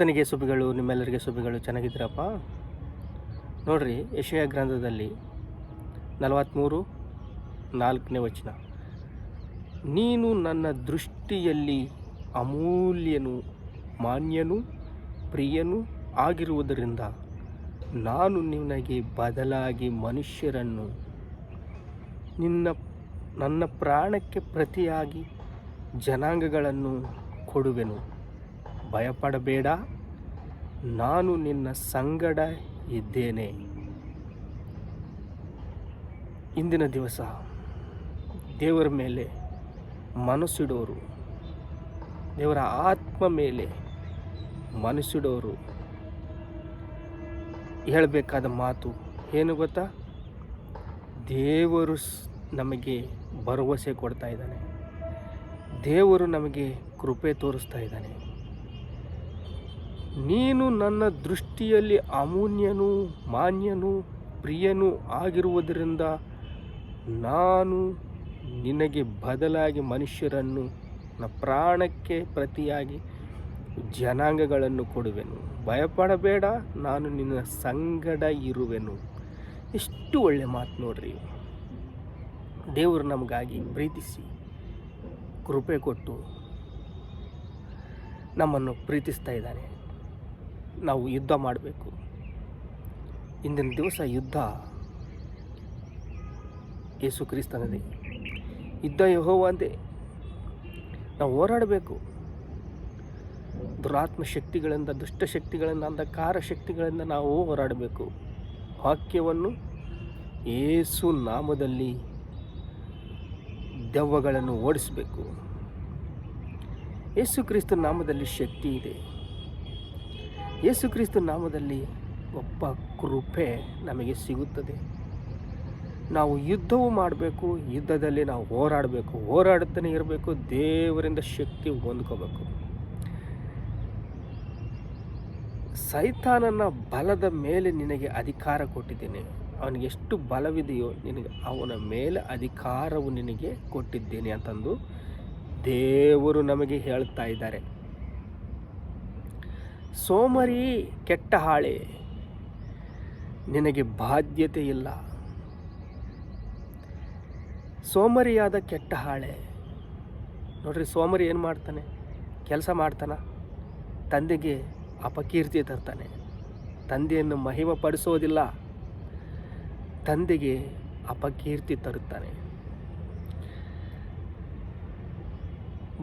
ಕರ್ತನಿಗೆ ಸುಬಿಗಳು ನಿಮ್ಮೆಲ್ಲರಿಗೆ ಸುಬಿಗಳು ಚೆನ್ನಾಗಿದ್ದೀರಪ್ಪ? ನೋಡ್ರಿ ಯಶಯ ಗ್ರಂಥದಲ್ಲಿ ನಲವತ್ತ್ಮೂರು ನಾಲ್ಕನೇ ವಚನ. ನೀನು ನನ್ನ ದೃಷ್ಟಿಯಲ್ಲಿ ಅಮೂಲ್ಯನು, ಮಾನ್ಯನು, ಪ್ರಿಯನು ಆಗಿರುವುದರಿಂದ ನಾನು ನಿನಗೆ ಬದಲಾಗಿ ಮನುಷ್ಯರನ್ನು ನಿನ್ನ, ನನ್ನ ಪ್ರಾಣಕ್ಕೆ ಪ್ರತಿಯಾಗಿ ಜನಾಂಗಗಳನ್ನು ಕೊಡುವೆನು. ಭಯಪಡಬೇಡ. ನಾನು ನಿನ್ನ ಸಂಗಡ ಇದ್ದೇನೆ. ಇಂದಿನ ದಿವಸ ದೇವರ ಮೇಲೆ ಮನಸ್ಸಿಡೋರು, ದೇವರ ಆತ್ಮ ಮೇಲೆ ಮನಸ್ಸಿಡೋರು ಹೇಳಬೇಕಾದ ಮಾತು ಏನು ಗೊತ್ತಾ? ದೇವರು ನಮಗೆ ಭರವಸೆ ಕೊಡ್ತಾ ಇದ್ದಾನೆ. ದೇವರು ನಮಗೆ ಕೃಪೆ ತೋರಿಸ್ತಾ ಇದ್ದಾನೆ. ನೀನು ನನ್ನ ದೃಷ್ಟಿಯಲ್ಲಿ ಅಮೂನ್ಯನು ಮಾನ್ಯನು ಪ್ರಿಯನು ಆಗಿರುವುದರಿಂದ ನಾನು ನಿನಗೆ ಬದಲಾಗಿ ಮನುಷ್ಯರನ್ನು ಪ್ರಾಣಕ್ಕೆ ಪ್ರತಿಯಾಗಿ ಜನಾಂಗಗಳನ್ನು ಕೊಡುವೆನು. ಭಯಪಡಬೇಡ, ನಾನು ನಿನ್ನ ಸಂಗಡ ಇರುವೆನು. ಎಷ್ಟು ಒಳ್ಳೆ ಮಾತು ನೋಡ್ರಿ. ದೇವರು ನಮಗಾಗಿ ಪ್ರೀತಿಸಿ, ಕೃಪೆ ಕೊಟ್ಟು ನಮ್ಮನ್ನು ಪ್ರೀತಿಸ್ತಾ ಇದ್ದಾನೆ. ನಾವು ಯುದ್ಧ ಮಾಡಬೇಕು. ಇಂದಿನ ದಿವಸ ಯುದ್ಧ ಯೇಸು ಕ್ರಿಸ್ತನದೇ ಯುದ್ಧ ಯಹೋವಂತೆ ನಾವು ಹೋರಾಡಬೇಕು. ದುರಾತ್ಮ ಶಕ್ತಿಗಳಿಂದ ದುಷ್ಟಶಕ್ತಿಗಳಿಂದ ಅಂಧಕಾರ ಶಕ್ತಿಗಳಿಂದ ನಾವು ಹೋರಾಡಬೇಕು. ವಾಕ್ಯವನ್ನು ಏಸು ನಾಮದಲ್ಲಿ ದೆವ್ವಗಳನ್ನು ಓಡಿಸಬೇಕು. ಯೇಸು ಕ್ರಿಸ್ತ ನಾಮದಲ್ಲಿ ಶಕ್ತಿ ಇದೆ. ಯೇಸು ಕ್ರಿಸ್ತ ನಾಮದಲ್ಲಿ ಒಬ್ಬ ಕೃಪೆ ನಮಗೆ ಸಿಗುತ್ತದೆ. ನಾವು ಯುದ್ಧವು ಮಾಡಬೇಕು, ಯುದ್ಧದಲ್ಲಿ ನಾವು ಹೋರಾಡಬೇಕು ಹೋರಾಡುತ್ತಾನೆ ಇರಬೇಕು, ದೇವರಿಂದ ಶಕ್ತಿ ಹೊಂದ್ಕೋಬೇಕು. ಸೈತಾನನ ಬಲದ ಮೇಲೆ ನಿನಗೆ ಅಧಿಕಾರ ಕೊಟ್ಟಿದ್ದೇನೆ. ಅವನಿಗೆ ಎಷ್ಟು ಬಲವಿದೆಯೋ ನಿನಗೆ ಅವನ ಮೇಲೆ ಅಧಿಕಾರವು ನಿನಗೆ ಕೊಟ್ಟಿದ್ದೇನೆ ಅಂತಂದು ದೇವರು ನಮಗೆ ಹೇಳ್ತಾ ಇದ್ದಾರೆ. ಸೋಮರಿ ಕೆಟ್ಟ ಹಾಳೆ. ನಿನಗೆ ಬಾಧ್ಯತೆ ಇಲ್ಲ. ಸೋಮರಿಯಾದ ಕೆಟ್ಟ ಹಾಳೆ. ನೋಡ್ರಿ, ಸೋಮರಿ ಏನು ಮಾಡ್ತಾನೆ? ಕೆಲಸ ಮಾಡ್ತಾನ. ತಂದೆಗೆ ಅಪಕೀರ್ತಿ ತರ್ತಾನೆ. ತಂದೆಯನ್ನು ಮಹಿಮ ಪಡಿಸೋದಿಲ್ಲ ತಂದೆಗೆ ಅಪಕೀರ್ತಿ ತರುತ್ತಾನೆ.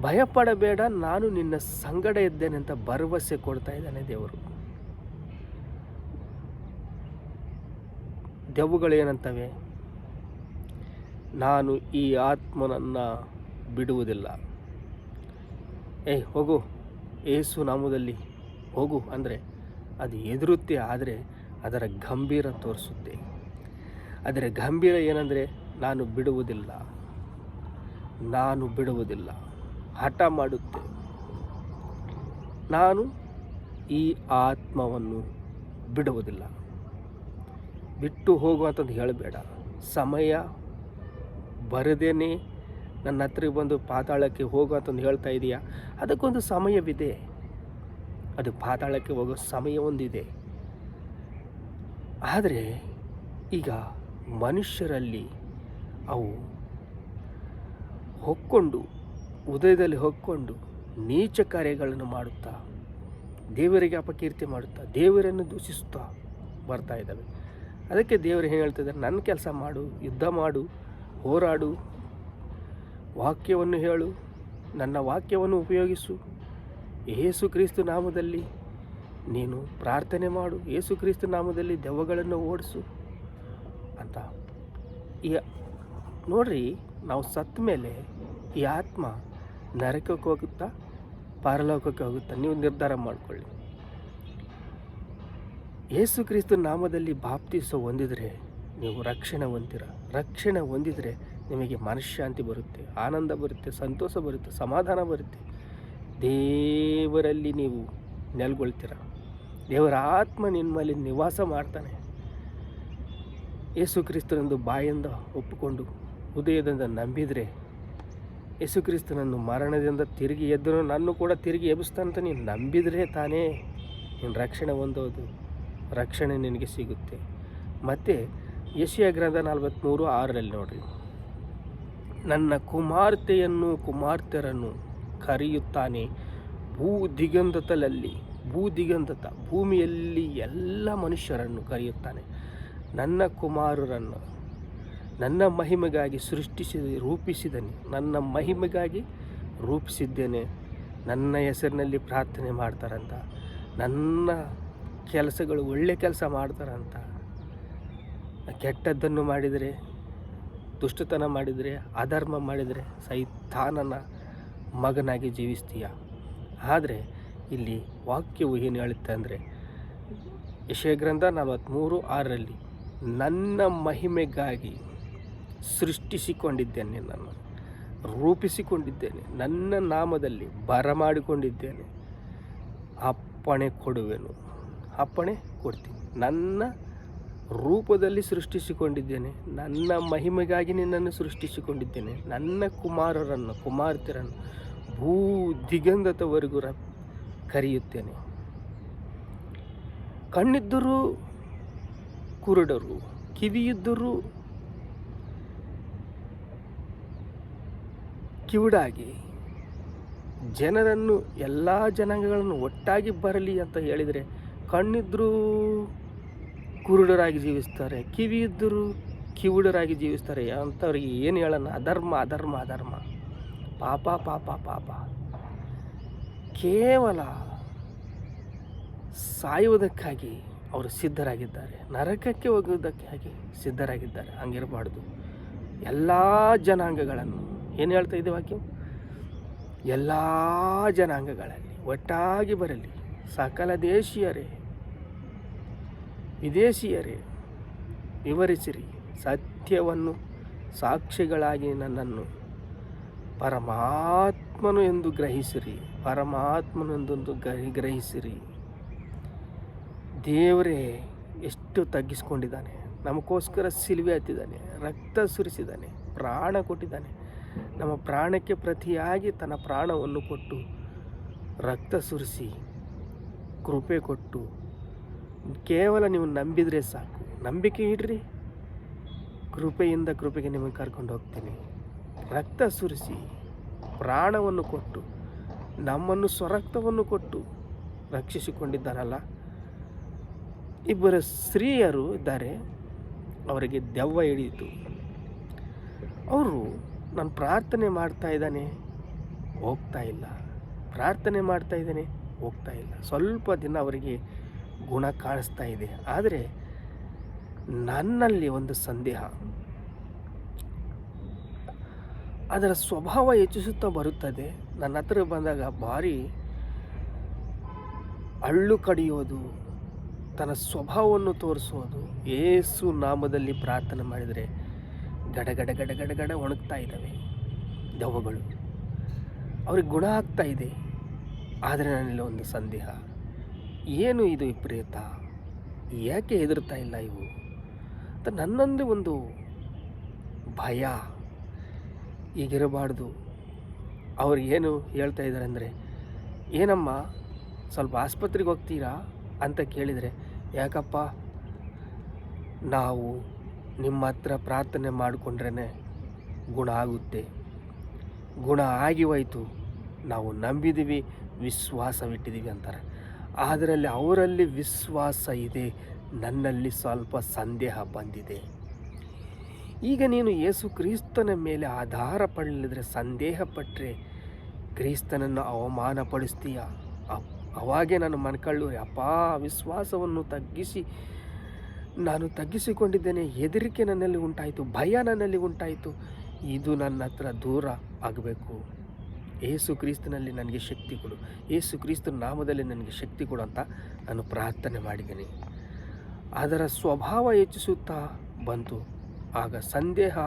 ಭಯಪಡಬೇಡ, ನಾನು ನಿನ್ನ ಸಂಗಡ ಇದ್ದೇನೆ ಅಂತ ಭರವಸೆ ಕೊಡ್ತಾ ಇದ್ದಾನೆ ದೇವರು. ದೆವ್ವಗಳು ಏನಂತವೆ? ನಾನು ಈ ಆತ್ಮನನ್ನು ಬಿಡುವುದಿಲ್ಲ. ಏಯ್, ಹೋಗು. ಏಸು ನಾಮದಲ್ಲಿ ಹೋಗು ಅಂದರೆ ಅದು ಎದುರುತ್ತೆ ಆದರೆ ಅದರ ಗಂಭೀರ ತೋರಿಸುತ್ತೆ. ಅದರ ಗಂಭೀರ ಏನಂದರೆ, ನಾನು ಬಿಡುವುದಿಲ್ಲ. ನಾನು ಬಿಡುವುದಿಲ್ಲ. ಹಠ ಮಾಡುತ್ತೆ. ನಾನು ಈ ಆತ್ಮವನ್ನು ಬಿಡುವುದಿಲ್ಲ. ಬಿಟ್ಟು ಹೋಗು ಅಂತಂದು ಹೇಳಬೇಡ. ಸಮಯ ಬರದೇನೆ ನನ್ನ ಹತ್ರ ಬಂದು ಪಾತಾಳಕ್ಕೆ ಹೋಗು ಅಂತಂದು ಹೇಳ್ತಾ ಇದೆಯಾ? ಅದಕ್ಕೊಂದು ಸಮಯವಿದೆ. ಅದು ಪಾತಾಳಕ್ಕೆ ಹೋಗೋ ಸಮಯ ಒಂದಿದೆ ಆದರೆ ಈಗ ಮನುಷ್ಯರಲ್ಲಿ ಅವು ಹೊಕ್ಕೊಂಡು ಉದಯದಲ್ಲಿ ಹೊಕ್ಕೊಂಡು ನೀಚ ಕಾರ್ಯಗಳನ್ನು ಮಾಡುತ್ತಾ, ದೇವರಿಗೆ ಅಪಕೀರ್ತಿ ಮಾಡುತ್ತಾ, ದೇವರನ್ನು ದೂಷಿಸುತ್ತಾ ಬರ್ತಾ ಇದ್ದಾವೆ. ಅದಕ್ಕೆ ದೇವರು ಏನು ಹೇಳ್ತಿದ್ದಾರೆ? ನನ್ನ ಕೆಲಸ ಮಾಡು, ಯುದ್ಧ ಮಾಡು, ಹೋರಾಡು, ವಾಕ್ಯವನ್ನು ಹೇಳು, ನನ್ನ ವಾಕ್ಯವನ್ನು ಉಪಯೋಗಿಸು. ಯೇಸು ಕ್ರಿಸ್ತು ನಾಮದಲ್ಲಿ ನೀನು ಪ್ರಾರ್ಥನೆ ಮಾಡು ಯೇಸು ಕ್ರಿಸ್ತು ನಾಮದಲ್ಲಿ ದೆವ್ವಗಳನ್ನು ಓಡಿಸು ಅಂತ. ಈ ನೋಡ್ರಿ, ನಾವು ಸತ್ತ ಮೇಲೆ ಈ ಆತ್ಮ ನರಕಕ್ಕೆ ಹೋಗುತ್ತಾ ಪಾರಲೋಕಕ್ಕೆ ಹೋಗುತ್ತಾ ನೀವು ನಿರ್ಧಾರ ಮಾಡಿಕೊಳ್ಳಿ. ಯೇಸು ಕ್ರಿಸ್ತು ನಾಮದಲ್ಲಿ ಬಾಪ್ತಿಸ ಹೊಂದಿದರೆ ನೀವು ರಕ್ಷಣೆ ಹೊಂದಿರ. ರಕ್ಷಣೆ ಹೊಂದಿದರೆ ನಿಮಗೆ ಮನಃಶಾಂತಿ ಬರುತ್ತೆ, ಆನಂದ ಬರುತ್ತೆ, ಸಂತೋಷ ಬರುತ್ತೆ, ಸಮಾಧಾನ ಬರುತ್ತೆ. ದೇವರಲ್ಲಿ ನೀವು ನೆಲೆಗೊಳ್ತೀರ. ದೇವರ ಆತ್ಮ ನಿಮ್ಮಲ್ಲಿ ನಿವಾಸ ಮಾಡ್ತಾನೆ. ಯೇಸು ಕ್ರಿಸ್ತನೊಂದು ಬಾಯಿಂದ ಒಪ್ಪಿಕೊಂಡು, ಹೃದಯದಿಂದ ನಂಬಿದರೆ ಯೇಸುಕ್ರಿಸ್ತನನ್ನು ಮರಣದಿಂದ ತಿರುಗಿ ಎದ್ದನು ನನ್ನ ಕೂಡ ತಿರುಗಿ ಎಬ್ಬಿಸ್ತಾನಂತ ನೀನು ನಂಬಿದರೆ ತಾನೇ. ನೀನು ರಕ್ಷಣೆ ಹೊಂದೋದು, ರಕ್ಷಣೆ ನಿನಗೆ ಸಿಗುತ್ತೆ. ಮತ್ತು ಯಶಿಯ ಗ್ರಂಥ ನಲ್ವತ್ತ್ಮೂರು ಆರರಲ್ಲಿ ನೋಡ್ರಿ. ನನ್ನ ಕುಮಾರ್ತೆಯನ್ನು ಕುಮಾರ್ತೆರನ್ನು ಕರೆಯುತ್ತಾನೆ. ಭೂ ದಿಗಂಧತಲಲ್ಲಿ ಭೂ ದಿಗಂಧತ ಭೂಮಿಯಲ್ಲಿ ಎಲ್ಲ ಮನುಷ್ಯರನ್ನು ಕರೆಯುತ್ತಾನೆ. ನನ್ನ ಕುಮಾರರನ್ನು ನನ್ನ ಮಹಿಮೆಗಾಗಿ ಸೃಷ್ಟಿಸಿ, ರೂಪಿಸಿದನೆ. ನನ್ನ ಮಹಿಮೆಗಾಗಿ ರೂಪಿಸಿದ್ದೇನೆ. ನನ್ನ ಹೆಸರಿನಲ್ಲಿ ಪ್ರಾರ್ಥನೆ ಮಾಡ್ತಾರಂತ. ನನ್ನ ಕೆಲಸಗಳು ಒಳ್ಳೆ ಕೆಲಸ ಮಾಡ್ತಾರಂತ. ಕೆಟ್ಟದ್ದನ್ನು ಮಾಡಿದರೆ, ದುಷ್ಟತನ ಮಾಡಿದರೆ, ಅಧರ್ಮ ಮಾಡಿದರೆ ಸೈತಾನನ ಮಗನಾಗಿ ಜೀವಿಸ್ತೀಯ. ಆದರೆ ಇಲ್ಲಿ ವಾಕ್ಯವು ಏನು ಹೇಳುತ್ತೆ ಅಂದರೆ ಯಶಗ್ರಂಥ ನಲವತ್ತ್ಮೂರು ಆರರಲ್ಲಿ, ನನ್ನ ಮಹಿಮೆಗಾಗಿ ಸೃಷ್ಟಿಸಿಕೊಂಡಿದ್ದೇನೆ ನಾನು ರೂಪಿಸಿಕೊಂಡಿದ್ದೇನೆ, ನನ್ನ ನಾಮದಲ್ಲಿ ಬರಮಾಡಿಕೊಂಡಿದ್ದೇನೆ ಅಪ್ಪಣೆ ಕೊಡುವೆನು, ಅಪ್ಪಣೆ ಕೊಡ್ತೀನಿ. ನನ್ನ ರೂಪದಲ್ಲಿ ಸೃಷ್ಟಿಸಿಕೊಂಡಿದ್ದೇನೆ, ನನ್ನ ಮಹಿಮೆಗಾಗಿ ನಿನ್ನನ್ನು ಸೃಷ್ಟಿಸಿಕೊಂಡಿದ್ದೇನೆ. ನನ್ನ ಕುಮಾರರನ್ನು ಕುಮಾರ್ತೆಯರನ್ನು ಭೂ ದಿಗಂಧತವರೆಗೂ ಕರೆಯುತ್ತೇನೆ. ಕಣ್ಣಿದ್ದರೂ ಕುರುಡರು, ಕಿವಿಯಿದ್ದರೂ ಕಿವುಡಾಗಿ ಜನರನ್ನು ಎಲ್ಲ ಜನಾಂಗಗಳನ್ನು ಒಟ್ಟಾಗಿ ಬರಲಿ ಅಂತ ಹೇಳಿದರೆ ಕಣ್ಣಿದ್ದರೂ ಕುರುಡರಾಗಿ ಜೀವಿಸ್ತಾರೆ ಕಿವಿ ಇದ್ದರೂ ಕಿವುಡರಾಗಿ ಜೀವಿಸ್ತಾರೆ ಅಂಥವ್ರಿಗೆ ಏನು ಹೇಳೋಣ? ಅಧರ್ಮ ಅಧರ್ಮ ಅಧರ್ಮ. ಪಾಪ ಪಾಪ ಪಾಪ. ಕೇವಲ ಸಾಯುವುದಕ್ಕಾಗಿ ಅವರು ಸಿದ್ಧರಾಗಿದ್ದಾರೆ, ನರಕಕ್ಕೆ ಹೋಗುವುದಕ್ಕಾಗಿ ಸಿದ್ಧರಾಗಿದ್ದಾರೆ. ಹಂಗಿರಬಾರ್ದು. ಎಲ್ಲ ಜನಾಂಗಗಳನ್ನು ಏನು ಹೇಳ್ತಾ ಇದೆ ವಾಕ್ಯ ಎಲ್ಲ ಜನಾಂಗಗಳಲ್ಲಿ ಒಟ್ಟಾಗಿ ಬರಲಿ, ಸಕಲ ದೇಶೀಯರೇ, ವಿದೇಶೀಯರೇ, ವಿವರಿಸಿರಿ, ಸತ್ಯವನ್ನು ಸಾಕ್ಷಿಗಳಾಗಿ ನನ್ನನ್ನು ಪರಮಾತ್ಮನು ಎಂದು ಗ್ರಹಿಸಿರಿ, ಪರಮಾತ್ಮನು ಎಂದೊಂದು ಗ್ರಹಿ, ಗ್ರಹಿಸಿರಿ. ದೇವರೇ ಎಷ್ಟು ತಗ್ಗಿಸ್ಕೊಂಡಿದ್ದಾನೆ, ನಮಗೋಸ್ಕರ ಸಿಲುವೆ ಹತ್ತಿದ್ದಾನೆ, ರಕ್ತ ಸುರಿಸಿದ್ದಾನೆ, ಪ್ರಾಣ ಕೊಟ್ಟಿದ್ದಾನೆ. ನಮ್ಮ ಪ್ರಾಣಕ್ಕೆ ಪ್ರತಿಯಾಗಿ ತನ್ನ ಪ್ರಾಣವನ್ನು ಕೊಟ್ಟು ರಕ್ತ ಸುರಿಸಿ ಕೃಪೆ ಕೊಟ್ಟು ಕೇವಲ ನೀವು ನಂಬಿದರೆ ಸಾಕು. ನಂಬಿಕೆ ಇಡ್ರಿ. ಕೃಪೆಯಿಂದ ಕೃಪೆಗೆ ನಿಮಗೆ ಕರ್ಕೊಂಡು ಹೋಗ್ತೀನಿ. ರಕ್ತ ಸುರಿಸಿ ಪ್ರಾಣವನ್ನು ಕೊಟ್ಟು ನಮ್ಮನ್ನು ಸ್ವರಕ್ತವನ್ನು ಕೊಟ್ಟು ರಕ್ಷಿಸಿಕೊಂಡಿದ್ದಾರಲ್ಲ, ಇಬ್ಬರು ಸ್ತ್ರೀಯರು ಇದ್ದಾರೆ. ಅವರಿಗೆ ದೆವ್ವ ಹಿಡಿಯಿತು ಅವರು ನಾನು ಪ್ರಾರ್ಥನೆ ಮಾಡ್ತಾ ಇದ್ದಾನೆ, ಹೋಗ್ತಾ ಇಲ್ಲ. ಪ್ರಾರ್ಥನೆ ಮಾಡ್ತಾ ಇದ್ದಾನೆ, ಹೋಗ್ತಾ ಇಲ್ಲ. ಸ್ವಲ್ಪ ದಿನ ಅವರಿಗೆ ಗುಣ ಕಾಣಿಸ್ತಾ ಇದೆ. ಆದರೆ ನನ್ನಲ್ಲಿ ಒಂದು ಸಂದೇಹ. ಅದರ ಸ್ವಭಾವ ಹೆಚ್ಚಿಸುತ್ತಾ ಬರುತ್ತದೆ. ನನ್ನ ಹತ್ರ ಬಂದಾಗ ಭಾರಿ ಅಳ್ಳು ಕಡಿಯೋದು, ತನ್ನ ಸ್ವಭಾವವನ್ನು ತೋರಿಸೋದು, ಏಸು ನಾಮದಲ್ಲಿ ಪ್ರಾರ್ಥನೆ ಮಾಡಿದರೆ ಗಡಗಡ ಗಡ ಒಣಗ್ತಾ ಇದ್ದಾವೆ ದೆವ್ವಗಳು ಅವ್ರಿಗೆ ಗುಣ ಆಗ್ತಾ ಇದೆ. ಆದರೆ ನನ್ನಲ್ಲಿ ಒಂದು ಸಂದೇಹ. ಏನು ಇದು ವಿಪರೀತ ಯಾಕೆ ಹೆದರ್ತಾ ಇಲ್ಲ ಇವು? ಅಂತ ನನ್ನೊಂದು ಒಂದು ಭಯ. ಈಗಿರಬಾರ್ದು. ಅವ್ರು ಏನು ಹೇಳ್ತಾ ಇದ್ದಾರೆ ಅಂದರೆ, ಏನಮ್ಮ, ಸ್ವಲ್ಪ ಆಸ್ಪತ್ರೆಗೆ ಹೋಗ್ತೀರಾ ಅಂತ ಕೇಳಿದರೆ, ಯಾಕಪ್ಪ? ನಾವು ನಿಮ್ಮ ಹತ್ರ ಪ್ರಾರ್ಥನೆ ಮಾಡಿಕೊಂಡ್ರೇ ಗುಣ ಆಗುತ್ತೆ. ಗುಣ ಆಗಿ ಹೋಯಿತು. ನಾವು ನಂಬಿದ್ದೀವಿ ವಿಶ್ವಾಸವಿಟ್ಟಿದ್ದೀವಿ ಅಂತಾರೆ. ಅದರಲ್ಲಿ ಅವರಲ್ಲಿ ವಿಶ್ವಾಸ ಇದೆ, ನನ್ನಲ್ಲಿ ಸ್ವಲ್ಪ ಸಂದೇಹ ಬಂದಿದೆ. ಈಗ ನೀನು ಯೇಸು ಕ್ರಿಸ್ತನ ಮೇಲೆ ಆಧಾರ ಪಡಲಿದ್ರೆ ಸಂದೇಹ ಪಟ್ಟರೆ ಕ್ರಿಸ್ತನನ್ನು ಅವಮಾನಪಡಿಸ್ತೀಯ? ಪಡಿಸ್ತೀಯ ಅವಾಗೇ ನಾನು ಮನ್ಕಳ್ಳು ಅಪ್ಪ, ವಿಶ್ವಾಸವನ್ನು ತಗ್ಗಿಸಿ ನಾನು ತಗ್ಗಿಸಿಕೊಂಡಿದ್ದೇನೆ, ಹೆದರಿಕೆ ನನ್ನಲ್ಲಿ ಉಂಟಾಯಿತು, ಭಯ ನನ್ನಲ್ಲಿ ಉಂಟಾಯಿತು. ಇದು ನನ್ನ ಹತ್ರ ದೂರ ಆಗಬೇಕು. ಏಸು ಕ್ರಿಸ್ತನಲ್ಲಿ ನನಗೆ ಶಕ್ತಿ ಕೊಡು. ಏಸು ಕ್ರಿಸ್ತನ ನಾಮದಲ್ಲಿ ನನಗೆ ಶಕ್ತಿ ಕೊಡು ಅಂತ ನಾನು ಪ್ರಾರ್ಥನೆ ಮಾಡಿದ್ದೇನೆ. ಅದರ ಸ್ವಭಾವ ಹೆಚ್ಚಿಸುತ್ತಾ ಬಂತು. ಆಗ ಸಂದೇಹ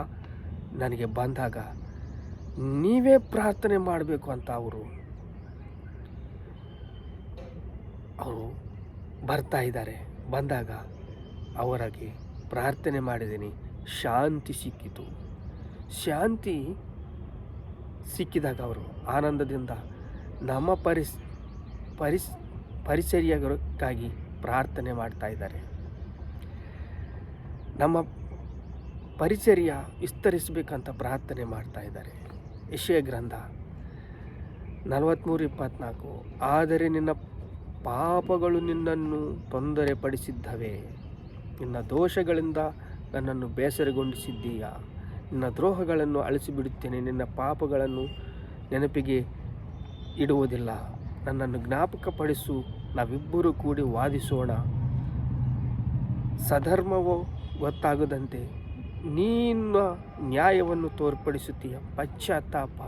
ನನಗೆ ಬಂದಾಗ, ನೀವೇ ಪ್ರಾರ್ಥನೆ ಮಾಡಬೇಕು ಅಂತ ಅವರು ಅವರು ಬರ್ತಾ ಇದ್ದಾರೆ. ಬಂದಾಗ ಅವರಿಗೆ ಪ್ರಾರ್ಥನೆ ಮಾಡಿದ್ದೀನಿ ಶಾಂತಿ ಸಿಕ್ಕಿತು. ಶಾಂತಿ ಸಿಕ್ಕಿದಾಗ ಅವರು ಆನಂದದಿಂದ ನಮ್ಮ ಪರಿಸ್ ಪರಿಸ್ ಪರಿಚರ್ಯಕ್ಕಾಗಿ ಪ್ರಾರ್ಥನೆ ಮಾಡ್ತಾ ಇದ್ದಾರೆ. ನಮ್ಮ ಪರಿಚರ್ಯ ವಿಸ್ತರಿಸಬೇಕಂತ ಪ್ರಾರ್ಥನೆ ಮಾಡ್ತಾ ಇದ್ದಾರೆ. ಯಶಯ ಗ್ರಂಥ ನಲವತ್ತ್ಮೂರು ಇಪ್ಪತ್ನಾಲ್ಕು, ಆದರೆ ನಿನ್ನ ಪಾಪಗಳು ನಿನ್ನನ್ನು ತೊಂದರೆ ಪಡಿಸಿದ್ದವೆ ನಿನ್ನ ದೋಷಗಳಿಂದ ನನ್ನನ್ನು ಬೇಸರಗೊಂಡಿಸಿದ್ದೀಯ? ನಿನ್ನ ದ್ರೋಹಗಳನ್ನು ಅಳಿಸಿಬಿಡುತ್ತೇನೆ. ನಿನ್ನ ಪಾಪಗಳನ್ನು ನೆನಪಿಗೆ ಇಡುವುದಿಲ್ಲ. ನನ್ನನ್ನು ಜ್ಞಾಪಕಪಡಿಸು. ನಾವಿಬ್ಬರೂ ಕೂಡಿ ವಾದಿಸೋಣ. ಸಧರ್ಮವು ಗೊತ್ತಾಗದಂತೆ ನಿನ್ನ ನ್ಯಾಯವನ್ನು ತೋರ್ಪಡಿಸುತ್ತೀಯ. ಪಶ್ಚಾತ್ತಾಪ.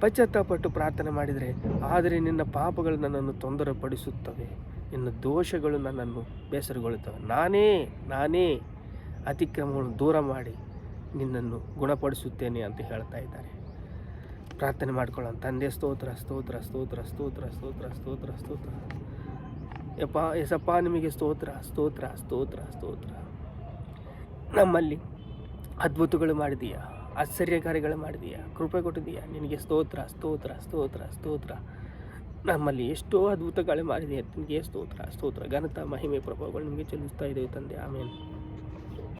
ಪಶ್ಚಾತ್ತಾಪಟ್ಟು ಪ್ರಾರ್ಥನೆ ಮಾಡಿದರೆ, ಆದರೆ ನಿನ್ನ ಪಾಪಗಳು ನನ್ನನ್ನು ತೊಂದರೆಪಡಿಸುತ್ತವೆ. ನಿನ್ನ ದೋಷಗಳು ನನ್ನನ್ನು ಬೇಸರಗೊಳ್ಳುತ್ತವೆ. ನಾನೇ ನಾನೇ ಅತಿಕ್ರಮವನ್ನು ದೂರ ಮಾಡಿ ನಿನ್ನನ್ನು ಗುಣಪಡಿಸುತ್ತೇನೆ ಅಂತ ಹೇಳ್ತಾ ಇದ್ದಾರೆ. ಪ್ರಾರ್ಥನೆ ಮಾಡ್ಕೊಳ್ಳೋಣ. ತಂದೆ, ಸ್ತೋತ್ರ ಸ್ತೋತ್ರ ಸ್ತೋತ್ರ ಸ್ತೋತ್ರ ಸ್ತೋತ್ರ ಸ್ತೋತ್ರ ಸ್ತೋತ್ರ. ಯಪ್ಪ ಎಸಪ್ಪ ನಿಮಗೆ ಸ್ತೋತ್ರ ಸ್ತೋತ್ರ ಸ್ತೋತ್ರ ಸ್ತೋತ್ರ. ನಮ್ಮಲ್ಲಿ ಅದ್ಭುತಗಳು ಮಾಡಿದೀಯಾ? ಆಶ್ಚರ್ಯ ಕಾರ್ಯಗಳು ಮಾಡಿದೀಯಾ? ಕೃಪೆ ಕೊಟ್ಟಿದೀಯಾ? ನಿನಗೆ ಸ್ತೋತ್ರ ಸ್ತೋತ್ರ ಸ್ತೋತ್ರ ಸ್ತೋತ್ರ. ನಮ್ಮಲ್ಲಿ ಎಷ್ಟೋ ಅದ್ಭುತಗಳೇ ಮಾಡಿದೆಯಾ ನಿಮಗೆ ಸ್ತೋತ್ರ ಸ್ತೋತ್ರ. ಘನತ ಮಹಿಮೆ ಪ್ರಭಾವಗಳು ನಿಮಗೆ ಚಲಿಸ್ತಾ ಇದ್ದೇವೆ ತಂದೆ. ಆಮೇಲೆ